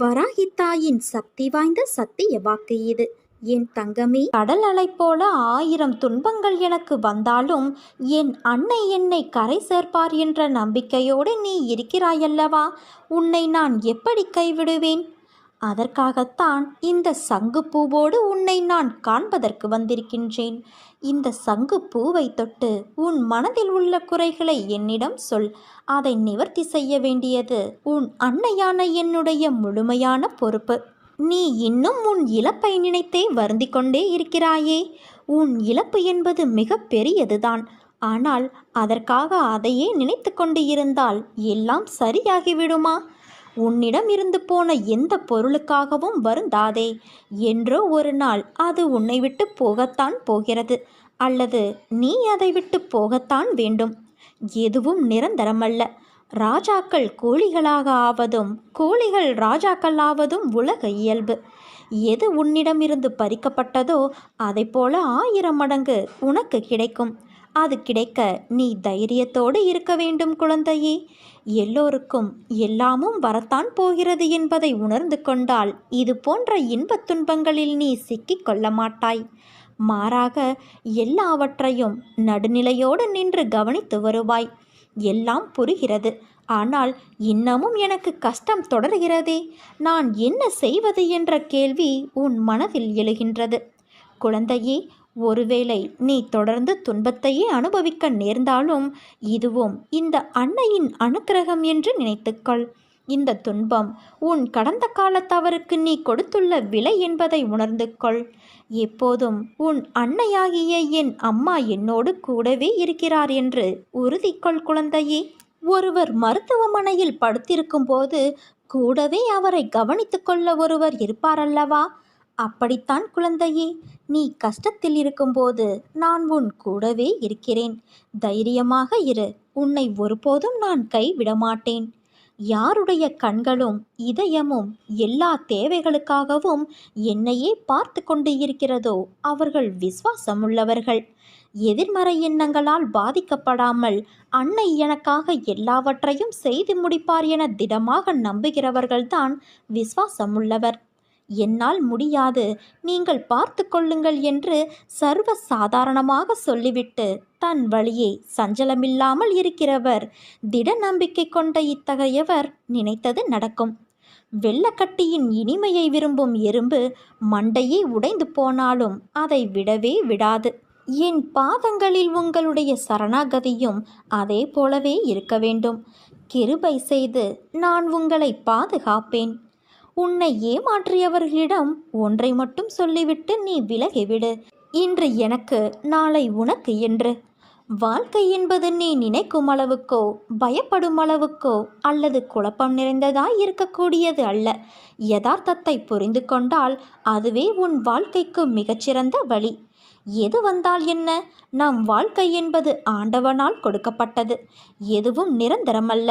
வராகித்தாயின் சக்தி வாய்ந்த சத்திய வாக்கு இது. என் தங்கமே கடல் அலை போல ஆயிரம் துன்பங்கள் எனக்கு வந்தாலும் என் அன்னை என்னை கரை சேர்ப்பார் என்ற நம்பிக்கையோடு நீ இருக்கிறாயல்லவா? உன்னை நான் எப்படி கைவிடுவேன்? அதற்காகத்தான் இந்த சங்கு பூவோடு உன்னை நான் காண்பதற்கு வந்திருக்கின்றேன். இந்த சங்கு பூவை தொட்டு உன் மனதில் உள்ள குறைகளை என்னிடம் சொல். அதை நிவர்த்தி செய்ய வேண்டியது உன் அன்னையான என்னுடைய முழுமையான பொறுப்பு. நீ இன்னும் உன் இழப்பை நினைத்தே வருந்தி கொண்டே இருக்கிறாயே. உன் இழப்பு என்பது மிக பெரியதுதான். ஆனால் அதற்காக அதையே நினைத்து கொண்டு இருந்தால் எல்லாம் சரியாகிவிடுமா? உன்னிடம் இருந்து போன எந்த பொருளுக்காகவும் வருந்தாதே. என்றோ ஒரு நாள் அது உன்னை விட்டு போகத்தான் போகிறது. அல்லது நீ அதை விட்டு போகத்தான் வேண்டும். எதுவும் நிரந்தரமல்ல. ராஜாக்கள் கோழிகளாக ஆவதும் கோழிகள் ராஜாக்கள் ஆவதும் உலக இயல்பு. எது உன்னிடமிருந்து பறிக்கப்பட்டதோ அதை போல ஆயிரம் மடங்கு உனக்கு கிடைக்கும். அது கிடைக்க நீ தைரியத்தோடு இருக்க வேண்டும் குழந்தையே. எல்லோருக்கும் எல்லாமும் வரத்தான் போகிறது என்பதை உணர்ந்து கொண்டால் இது போன்ற இன்பத் துன்பங்களில் நீ சிக்கிக் கொள்ள மாட்டாய். மாறாக எல்லாவற்றையும் நடுநிலையோடு நின்று கவனித்து வருவாய். எல்லாம் புரிகிறது. ஆனால் இன்னமும் எனக்கு கஷ்டம் தொடர்கிறதே. நான் என்ன செய்வது என்ற கேள்வி உன் மனதில் எழுகின்றது. குழந்தையே ஒருவேளை நீ தொடர்ந்து துன்பத்தையே அனுபவிக்க நேர்ந்தாலும் இதுவும் இந்த அன்னையின் அனுக்கிரகம் என்று நினைத்துக்கொள். இந்த துன்பம் உன் கடந்த கால தவறுக்கு நீ கொடுத்துள்ள விலை என்பதை உணர்ந்து கொள் எப்போதும் உன் அன்னையாகிய என் அம்மா என்னோடு கூடவே இருக்கிறார் என்று உறுதிக்கொள் குழந்தையே. ஒருவர் மருத்துவமனையில் படுத்திருக்கும் போது கூடவே அவரை கவனித்துக் கொள்ள ஒருவர் இருப்பாரல்லவா? அப்படித்தான் குழந்தையே நீ கஷ்டத்தில் இருக்கும்போது நான் உன் கூடவே இருக்கிறேன். தைரியமாக இரு உன்னை ஒருபோதும் நான் கைவிட மாட்டேன் யாருடைய கண்களும் இதயமும் எல்லா தேவைகளுக்காகவும் என்னையே பார்த்து கொண்டு இருக்கிறதோ அவர்கள் விசுவாசமுள்ளவர்கள். எதிர்மறை எண்ணங்களால் பாதிக்கப்படாமல் அன்னை எனக்காக எல்லாவற்றையும் செய்து முடிப்பார் என திடமாக நம்புகிறவர்கள்தான் விசுவாசமுள்ளவர். என்னால் முடியாது. நீங்கள் பார்த்து கொள்ளுங்கள் என்று சர்வ சாதாரணமாக சொல்லிவிட்டு தன் வழியே சஞ்சலமில்லாமல் இருக்கிறவர். திட நம்பிக்கை கொண்ட இத்தகையவர் நினைத்தது நடக்கும். வெள்ளக்கட்டியின் இனிமையை விரும்பும் எறும்பு மண்டையே உடைந்து போனாலும் அதை விடவே விடாது. என் பாதங்களில் உங்களுடைய சரணாகதியும் அதே போலவே இருக்க வேண்டும். கிருபை செய்து நான் உங்களை பாதுகாப்பேன். உன்னை ஏமாற்றியவர்களிடம் ஒன்றை மட்டும் சொல்லிவிட்டு நீ விலகிவிடு இன்று எனக்கு நாளை உனக்கு என்று. வாழ்க்கை என்பது நீ நினைக்கும் அளவுக்கோ பயப்படும் அளவுக்கோ அல்லது குழப்பம் நிறைந்ததாய் இருக்கக்கூடியது அல்ல. யதார்த்தத்தை புரிந்து கொண்டால் அதுவே உன் வாழ்க்கைக்கு மிகச்சிறந்த வழி. எது வந்தால் என்ன? நம் வாழ்க்கை என்பது ஆண்டவனால் கொடுக்கப்பட்டது. எதுவும் நிரந்தரமல்ல.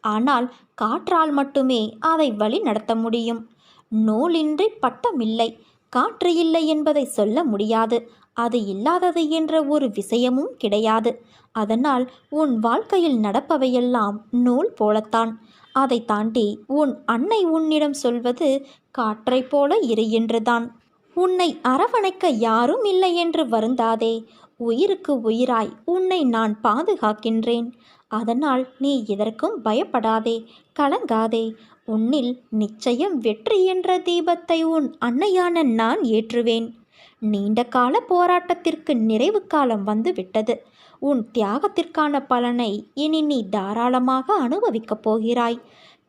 ஆனால் காற்றால் மட்டுமே அதை வழி நடத்த முடியும். நூலின்றி பட்டம் இல்லை காற்று இல்லை என்பதை சொல்ல முடியாது. அது இல்லாதது என்ற ஒரு விஷயமும் கிடையாது. அதனால் உன் வாழ்க்கையில் நடப்பவையெல்லாம் நூல் போலத்தான். அதை தாண்டி உன் அன்னை உன்னிடம் சொல்வது காற்றைப் போல இரு என்றுதான். உன்னை அரவணைக்க யாரும் இல்லை என்று வருந்தாதே. உயிருக்கு உயிராய் உன்னை நான் பாதுகாக்கின்றேன். அதனால் நீ எதற்கும் பயப்படாதே கலங்காதே. உன்னில் நிச்சயம் வெற்றி என்ற தீபத்தை உன் அன்னையான நான் ஏற்றுவேன். நீண்ட கால போராட்டத்திற்கு நிறைவு காலம் வந்து விட்டது உன் தியாகத்திற்கான பலனை இனி நீ தாராளமாக அனுபவிக்கப் போகிறாய்.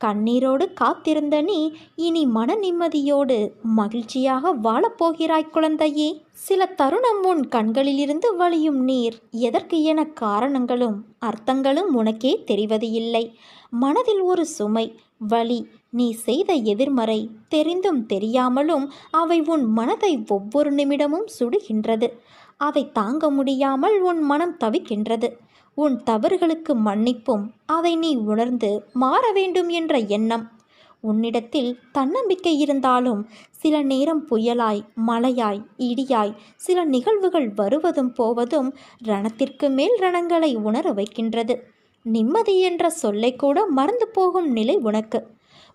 கண்ணீரோடு காத்திருந்த நீ இனி மன நிம்மதியோடு மகிழ்ச்சியாக வாழப்போகிறாய் குழந்தையே. சில தருணம் உன் கண்களிலிருந்து வழியும் நீர். எதற்கு என காரணங்களும் அர்த்தங்களும் உனக்கே தெரிவது இல்லை. மனதில் ஒரு சுமை வலி நீ செய்த எதிர்மறை தெரிந்தும் தெரியாமலும் அவை உன் மனதை ஒவ்வொரு நிமிடமும் சுடுகின்றது. அதை தாங்க முடியாமல் உன் மனம் தவிக்கின்றது. உன் தவறுகளுக்கு மன்னிப்பும் அதை நீ உணர்ந்து மாற வேண்டும் என்ற எண்ணம். உன்னிடத்தில் தன்னம்பிக்கை இருந்தாலும் சில நேரம் புயலாய் மழையாய் இடியாய் சில நிகழ்வுகள் வருவதும் போவதும் ரணத்திற்கு மேல் ரணங்களை உணர வைக்கின்றது. நிம்மதி என்ற சொல்லை கூட மறந்து போகும் நிலை உனக்கு.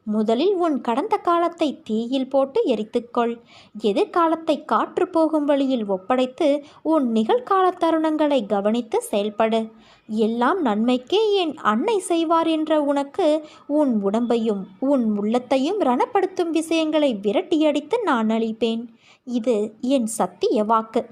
முதலில் உன் கடந்த காலத்தை தீயில் போட்டு எரித்துக்கொள். எதிர்காலத்தை காற்று போகும் வழியில் ஒப்படைத்து உன் நிகழ்கால தருணங்களை கவனித்து செயல்படு. எல்லாம் நன்மைக்கே என் அன்னை செய்வார் என்ற உனக்கு உன் உடம்பையும் உன் உள்ளத்தையும் ரணப்படுத்தும் விஷயங்களை விரட்டியடித்து நான் அளிப்பேன் இது என் சத்திய வாக்கு.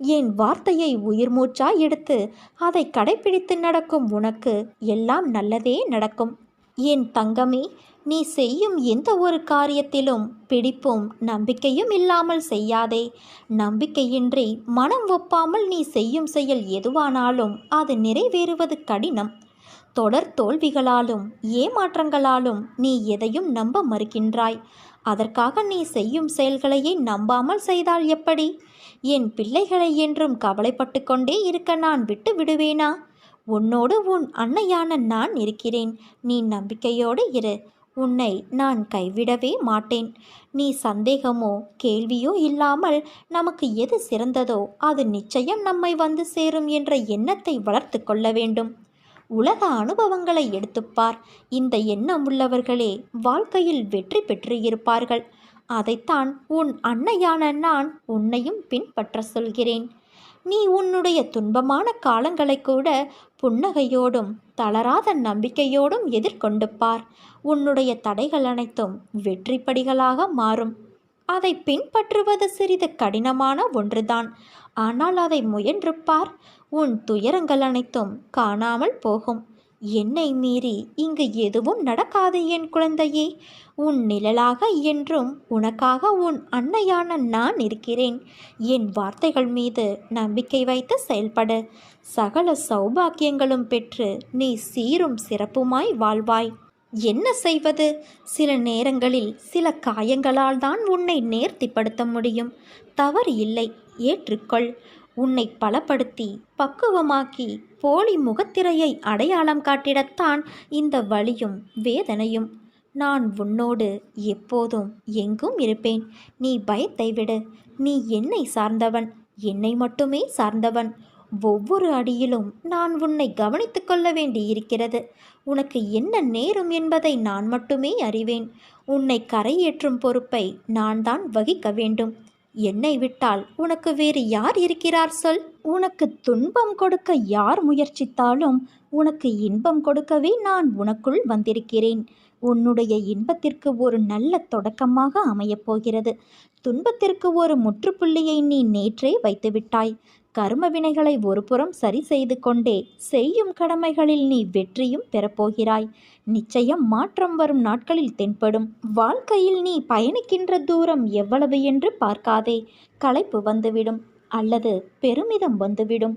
என் வார்த்தையை உயிர் மூச்சா எடுத்து அதை கடைபிடித்து நடக்கும் உனக்கு எல்லாம் நல்லதே நடக்கும். என் தங்கமே நீ செய்யும் எந்த ஒரு காரியத்திலும் பிடிப்பும் நம்பிக்கையும் இல்லாமல் செய்யாதே. நம்பிக்கையின்றி மனம் ஒப்பாமல் நீ செய்யும் செயல் எதுவானாலும் அது நிறைவேறுவது கடினம். தொடர் தோல்விகளாலும் ஏமாற்றங்களாலும் நீ எதையும் நம்ப மறுக்கின்றாய். அதற்காக நீ செய்யும் செயல்களையே நம்பாமல் செய்தால் எப்படி? என் பிள்ளைகளை என்றும் கவலைப்பட்டு கொண்டே இருக்க நான் விட்டு விடுவேனா? உன்னோடு உன் அன்னையான நான் இருக்கிறேன். நீ நம்பிக்கையோடு இரு. உன்னை நான் கைவிடவே மாட்டேன். நீ சந்தேகமோ கேள்வியோ இல்லாமல் நமக்கு எது சிறந்ததோ அது நிச்சயம் நம்மை வந்து சேரும் என்ற எண்ணத்தை வளர்த்து கொள்ள வேண்டும். உலக அனுபவங்களை எடுத்துப்பார் இந்த எண்ணம் உள்ளவர்களே வாழ்க்கையில் வெற்றி பெற்று இருப்பார்கள். அதைத்தான் உன் அன்னையான நான் உன்னையும் பின்பற்ற சொல்கிறேன். நீ உன்னுடைய துன்பமான காலங்களை கூட புன்னகையோடும் தளராத நம்பிக்கையோடும் எதிர்கொண்டு பார். உன்னுடைய தடைகள் அனைத்தும் வெற்றிப்படிகளாக மாறும். அதை பின்பற்றுவது சிறிது கடினமான ஒன்றுதான். ஆனால் அதை முயன்று பார். உன் துயரங்கள் அனைத்தும் காணாமல் போகும். என்னை மீறி இங்கு எதுவும் நடக்காது என் குழந்தையே. உன் நிழலாக என்றும் உனக்காக உன் அன்னையான நான் இருக்கிறேன். என் வார்த்தைகள் மீது நம்பிக்கை வைத்து செயல்பட. சகல சௌபாக்கியங்களும் பெற்று நீ சீரும் சிறப்புமாய் வாழ்வாய். என்ன செய்வது? சில நேரங்களில் சில காயங்களால் தான் உன்னை நேர்த்திப்படுத்த முடியும். தவறு இல்லை ஏற்றுக்கொள். உன்னை பலப்படுத்தி பக்குவமாக்கி போலி முகத்திரையை அடையாளம் காட்டிடத்தான் இந்த வலியும் வேதனையும் நான் உன்னோடு எப்போதும் எங்கும் இருப்பேன். நீ பயத்தை விடு. நீ என்னை சார்ந்தவன். என்னை மட்டுமே சார்ந்தவன். ஒவ்வொரு அடியிலும் நான் உன்னை கவனித்து கொள்ள வேண்டியிருக்கிறது. உனக்கு என்ன நேரும் என்பதை நான் மட்டுமே அறிவேன். உன்னை கரையேற்றும் பொறுப்பை நான் தான் வகிக்க வேண்டும். என்னை விட்டால் உனக்கு வேறு யார் இருக்கிறார் சொல். உனக்கு துன்பம் கொடுக்க யார் முயற்சித்தாலும் உனக்கு இன்பம் கொடுக்கவே நான் உனக்குள் வந்திருக்கிறேன். உன்னுடைய இன்பத்திற்கு ஒரு நல்ல தொடக்கமாக அமையப் போகிறது. துன்பத்திற்கு ஒரு முற்றுப்புள்ளியை நீ நேற்றே வைத்துவிட்டாய். கர்ம வினைகளை ஒருபுறம் சரி செய்து கொண்டே செய்யும் கடமைகளில் நீ வெற்றியும் பெறப்போகிறாய் நிச்சயம் மாற்றம் வரும் நாட்களில் தென்படும். வாழ்க்கையில் நீ பயணிக்கின்ற தூரம் எவ்வளவு என்று பார்க்காதே. களைப்பு வந்துவிடும். அல்லது பெருமிதம் வந்துவிடும்.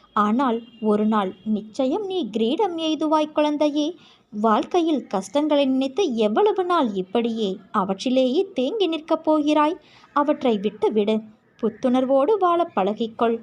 ஆனால் ஒரு நாள் நிச்சயம் நீ கிரீடம் எய்துவாய் குழந்தையே. வாழ்க்கையில் கஷ்டங்களை நினைத்து எவ்வளவு நாள் இப்படியே அவற்றிலேயே தேங்கி நிற்கப் போகிறாய்? அவற்றை விட்டு விடு புத்துணர்வோடு வாழ பழகிக்கொள்.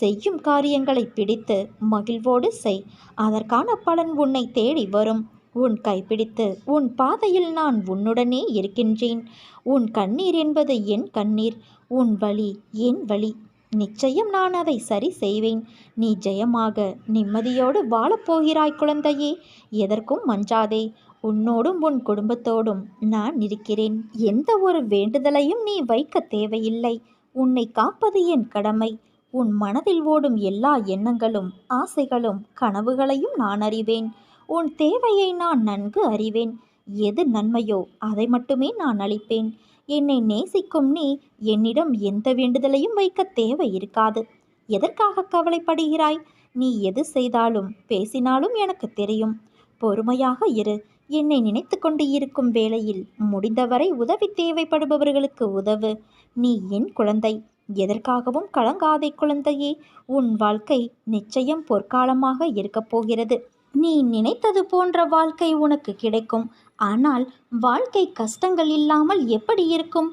செய்யும் காரியங்களை பிடித்து மகிழ்வோடு செய். அதற்கான பலன் உன்னை தேடி வரும். உன் கைப்பிடித்து உன் பாதையில் நான் உன்னுடனே இருக்கின்றேன். உன் கண்ணீர் என்பது என் கண்ணீர். உன் வழி என் வழி. நிச்சயம் நான் அதை சரி செய்வேன். நீ ஜெயமாக நிம்மதியோடு வாழப்போகிறாய் குழந்தையே. எதற்கும் மஞ்சாதே. உன்னோடும் உன் குடும்பத்தோடும் நான் இருக்கிறேன். எந்த ஒரு வேண்டுதலையும் நீ வைக்க தேவையில்லை. உன்னை காப்பது என் கடமை. உன் மனதில் ஓடும் எல்லா எண்ணங்களும் ஆசைகளும் கனவுகளையும் நான் அறிவேன். உன் தேவையை நான் நன்கு அறிவேன். எது நன்மையோ அதை மட்டுமே நான் அளிப்பேன். என்னை நேசிக்கும் நீ என்னிடம் எந்த வேண்டுதலையும் வைக்க தேவை இருக்காது. எதற்காக கவலைப்படுகிறாய்? நீ எது செய்தாலும் பேசினாலும் எனக்கு தெரியும். பொறுமையாக இரு. என்னை நினைத்து கொண்டு இருக்கும் வேளையில் முடிந்தவரை உதவி தேவைப்படுபவர்களுக்கு உதவு. நீ என் குழந்தை. எதற்காகவும் கலங்காதே குழந்தையே. உன் வாழ்க்கை நிச்சயம் பொற்காலமாக இருக்கப் போகிறது. நீ நினைத்தது போன்ற வாழ்க்கை உனக்கு கிடைக்கும். ஆனால் வாழ்க்கை கஷ்டங்கள் இல்லாமல் எப்படி இருக்கும்?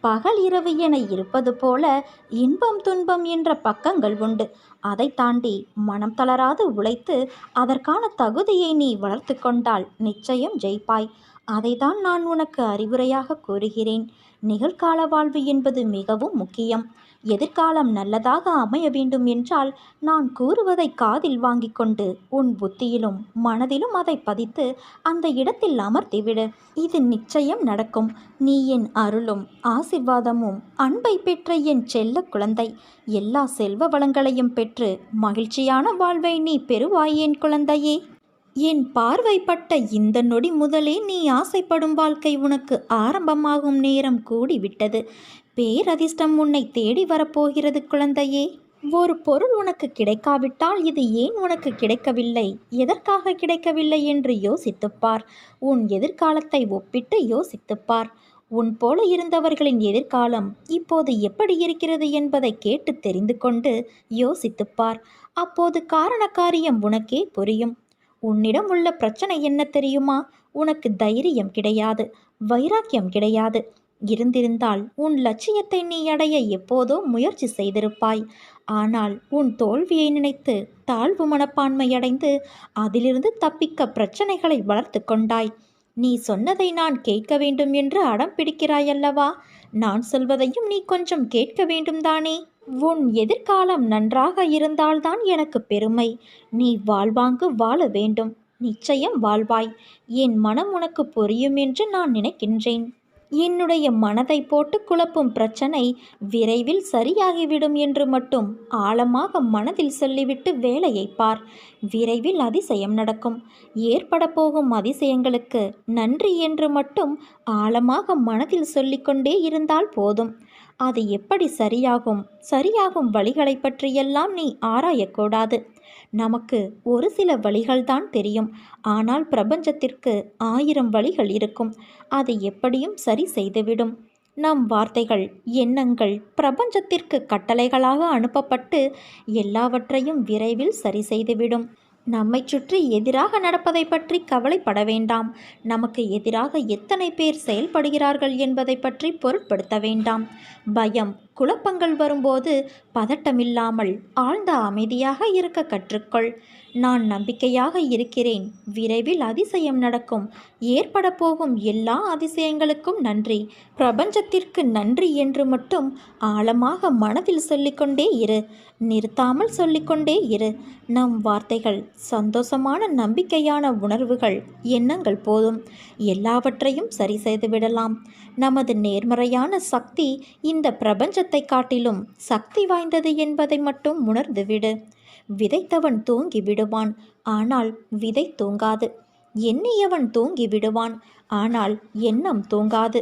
பகல் இரவு என இருப்பது போல இன்பம் துன்பம் என்ற பக்கங்கள் உண்டு. அதை தாண்டி மனம் தளராது உழைத்து அதற்கான தகுதியை நீ வளர்த்து கொண்டால் நிச்சயம் ஜெயிப்பாய். அதைதான் நான் உனக்கு அறிவுரையாக கூறுகிறேன். நிகழ்கால வாழ்வு என்பது மிகவும் முக்கியம். எதிர்காலம் நல்லதாக அமைய வேண்டும் என்றால் நான் கூறுவதை காதில் வாங்கி கொண்டு உன் புத்தியிலும் மனதிலும் அதை பதித்து அந்த இடத்தில் அமர்த்திவிடு இது நிச்சயம் நடக்கும். நீ என் அருளும் ஆசிர்வாதமும் அன்பை பெற்ற என் செல்ல குழந்தை. எல்லா செல்வ வளங்களையும் பெற்று மகிழ்ச்சியான வாழ்வை நீ பெறுவாய் என் குழந்தையே. என் பார்வைப்பட்ட இந்த நொடி முதலே நீ ஆசைப்படும் வாழ்க்கை உனக்கு ஆரம்பமாகும் நேரம் கூடிவிட்டது. பேரதிர்ஷ்டம் உன்னை தேடி வரப்போகிறது குழந்தையே. ஒரு பொருள் உனக்கு கிடைக்காவிட்டால் இது ஏன் உனக்கு கிடைக்கவில்லை? எதற்காக கிடைக்கவில்லை என்று யோசித்துப்பார் உன் எதிர்காலத்தை ஒப்பிட்டு யோசித்துப்பார் உன் போல இருந்தவர்களின் எதிர்காலம் இப்போது எப்படி இருக்கிறது என்பதை கேட்டு தெரிந்து கொண்டு யோசித்துப்பார் அப்போது காரண காரியம் உனக்கே புரியும். உன்னிடம் உள்ள பிரச்சனை என்ன தெரியுமா? உனக்கு தைரியம் கிடையாது வைராக்கியம் கிடையாது. இருந்திருந்தால் உன் லட்சியத்தை நீ அடைய எப்போதோ முயற்சி செய்திருப்பாய். ஆனால் உன் தோல்வியை நினைத்து தாழ்வு மனப்பான்மையடைந்து அதிலிருந்து தப்பிக்க பிரச்சனைகளை வளர்த்து கொண்டாய். நீ சொன்னதை நான் கேட்க வேண்டும் என்று அடம் பிடிக்கிறாயல்லவா நான் சொல்வதையும் நீ கொஞ்சம் கேட்க வேண்டும் தானே? உன் எதிர்காலம் நன்றாக இருந்தால்தான் எனக்கு பெருமை. நீ வாழ்வாங்கு வாழ வேண்டும். நிச்சயம் வாழ்வாய். என் மனம் உனக்கு புரியும் என்று நான் நினைக்கின்றேன். என்னுடைய மனதை போட்டு குழப்பும் பிரச்சனை விரைவில் சரியாகிவிடும் என்று மட்டும் ஆழமாக மனதில் சொல்லிவிட்டு வேலையை பார். விரைவில் அதிசயம் நடக்கும். ஏற்பட போகும் அதிசயங்களுக்கு நன்றி என்று மட்டும் ஆழமாக மனதில் சொல்லிக்கொண்டே இருந்தால் போதும். அது எப்படி சரியாகும்? சரியாகும் வழிகளை பற்றியெல்லாம் நீ ஆராயக்கூடாது நமக்கு ஒரு சில வழிகள்தான் தெரியும். ஆனால் பிரபஞ்சத்திற்கு ஆயிரம் வழிகள் இருக்கும். அதை எப்படியும் சரி செய்துவிடும். நம் வார்த்தைகள் எண்ணங்கள் பிரபஞ்சத்திற்கு கட்டளைகளாக அனுப்பப்பட்டு எல்லாவற்றையும் விரைவில் சரி செய்துவிடும். நம்மை சுற்றி எதிராக நடப்பதை பற்றி கவலைப்பட வேண்டாம். நமக்கு எதிராக எத்தனை பேர் செயல்படுகிறார்கள் என்பதை பற்றி பொருட்படுத்த வேண்டாம். பயம் குழப்பங்கள் வரும்போது பதட்டமில்லாமல் ஆழ்ந்த அமைதியாக இருக்க கற்றுக்கொள். நான் நம்பிக்கையாக இருக்கிறேன். விரைவில் அதிசயம் நடக்கும். ஏற்பட போகும் எல்லா அதிசயங்களுக்கும் நன்றி. பிரபஞ்சத்திற்கு நன்றி என்று மட்டும் ஆழமாக மனதில் சொல்லிக்கொண்டே இரு. நிறுத்தாமல் சொல்லிக்கொண்டே இரு. நம் வார்த்தைகள் சந்தோஷமான நம்பிக்கையான உணர்வுகள் எண்ணங்கள் போதும். எல்லாவற்றையும் சரி செய்து விடலாம். நமது நேர்மறையான சக்தி இந்த பிரபஞ்சத்தை காட்டிலும் சக்தி வாய்ந்தது என்பதை மட்டும் உணர்ந்துவிடு விதைத்தவன் தூங்கி விடுவான் ஆனால் விதை தூங்காது. எண்ணியவன் தூங்கி விடுவான் ஆனால் எண்ணம் தூங்காது.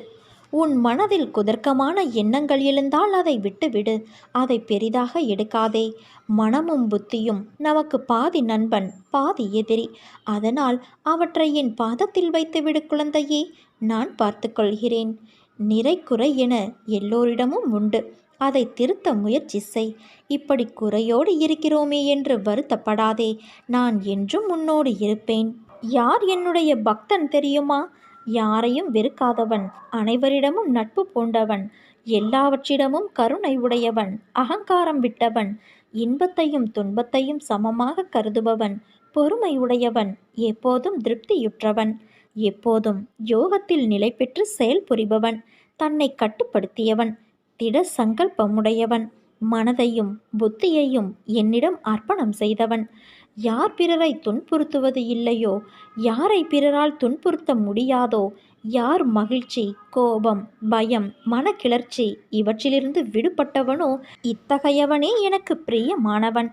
உன் மனதில் குதர்க்கமான எண்ணங்கள் எழுந்தால் அதை விட்டுவிடு. அதை பெரிதாக எடுக்காதே. மனமும் புத்தியும் நமக்கு பாதி நண்பன் பாதி எதிரி. அதனால் அவற்றை என் பாதத்தில் வைத்துவிடு குழந்தையே. நான் பார்த்துக்கொள்கிறேன் நிறை குறை என எல்லோரிடமும் உண்டு. அதை திருத்த முயற்சி செய். இப்படி குறையோடு இருக்கிறோமே என்று வருத்தப்படாதே. நான் என்றும் உன்னோடு இருப்பேன். யார் என்னுடைய பக்தன் தெரியுமா? யாரையும் வெறுக்காதவன் அனைவரிடமும் நட்பு பூண்டவன் எல்லாவற்றிடமும் கருணை உடையவன் அகங்காரம் விட்டவன் இன்பத்தையும் துன்பத்தையும் சமமாக கருதுபவன் பொறுமை உடையவன் எப்போதும் திருப்தியுற்றவன் எப்போதும் யோகத்தில் நிலை பெற்று செயல் புரிபவன் தன்னை கட்டுப்படுத்தியவன் திட சங்கல்பமுடையவன். மனதையும் புத்தியையும் என்னிடம் அர்ப்பணம் செய்தவன். யார் பிறரை துன்புறுத்துவது இல்லையோ? யாரை பிறரால் துன்புறுத்த முடியாதோ? யார் மகிழ்ச்சி கோபம் பயம் மனக்கிளர்ச்சி இவற்றிலிருந்து விடுபட்டவனோ? இத்தகையவனே எனக்கு பிரியமானவன்.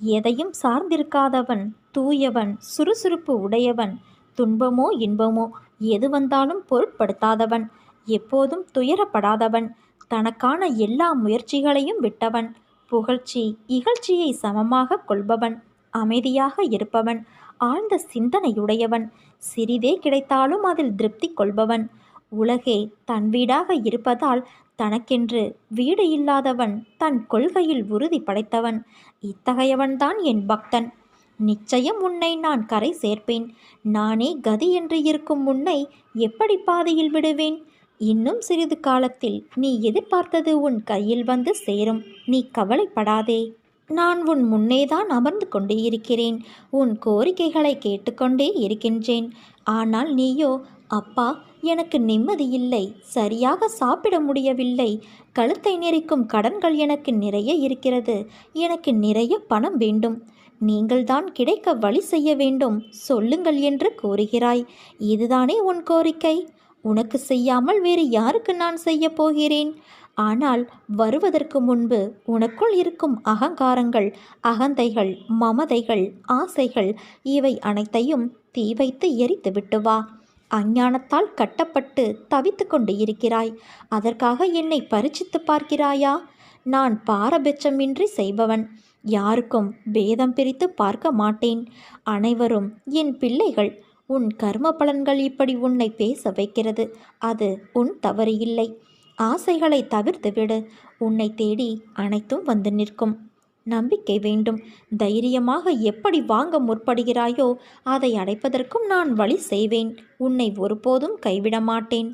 எதையும் சார்ந்திருக்காதவன் தூயவன் சுறுசுறுப்பு உடையவன் துன்பமோ இன்பமோ எது வந்தாலும் பொருட்படுத்தாதவன் எப்போதும் துயரப்படாதவன். தனக்கான எல்லா முயற்சிகளையும் விட்டவன். புகழ்ச்சி இகழ்ச்சியை சமமாக கொள்பவன். அமைதியாக இருப்பவன். ஆழ்ந்த சிந்தனையுடையவன். சிறிதே கிடைத்தாலும் அதில் திருப்தி கொள்பவன். உலகே தன் வீடாக இருப்பதால் தனக்கென்று வீடு இல்லாதவன் தன் கொள்கையில் உறுதி படைத்தவன். இத்தகையவன்தான் என் பக்தன். நிச்சயம் உன்னை நான் கரை சேர்ப்பேன். நானே கதி என்று இருக்கும் உன்னை எப்படி பாதையில் விடுவேன்? இன்னும் சிறிது காலத்தில் நீ எதிர்பார்த்தது உன் கையில் வந்து சேரும். நீ கவலைப்படாதே. நான் உன் முன்னேதான் அமர்ந்து கொண்டே இருக்கிறேன். உன் கோரிக்கைகளை கேட்டுக்கொண்டே இருக்கின்றேன். ஆனால் நீயோ அப்பா எனக்கு நிம்மதி இல்லை. சரியாக சாப்பிட முடியவில்லை. கழுத்தை நெரிக்கும் கடன்கள் எனக்கு நிறைய இருக்கிறது. எனக்கு நிறைய பணம் வேண்டும். நீங்கள்தான் கிடைக்க வழி செய்ய வேண்டும். சொல்லுங்கள் என்று கூறுகிறாய். இதுதானே உன் கோரிக்கை? உனக்கு செய்யாமல் வேறு யாருக்கு நான் செய்ய போகிறேன்? ஆனால் வருவதற்கு முன்பு உனக்குள் இருக்கும் அகங்காரங்கள் அகந்தைகள் மமதைகள் ஆசைகள் இவை அனைத்தையும் தீ வைத்து எரித்து விட்டு வா. அஞ்ஞானத்தால் கட்டப்பட்டு தவித்து கொண்டு இருக்கிறாய். அதற்காக என்னை பரிச்சித்து பார்க்கிறாயா? நான் பாரபட்சமின்றி செய்பவன். யாருக்கும் பேதம் பிரித்து பார்க்க மாட்டேன். அனைவரும் என் பிள்ளைகள். உன் கர்ம பலன்கள் இப்படி உன்னை பேச வைக்கிறது. அது உன் தவறு இல்லை ஆசைகளை தவிர்த்து விடு. உன்னை தேடி அனைத்தும் வந்து நிற்கும். நம்பிக்கை வேண்டும். தைரியமாக எப்படி வாங்க முற்படுகிறாயோ அதை அடைப்பதற்கும் நான் வழி செய்வேன். உன்னை ஒருபோதும் கைவிட மாட்டேன்.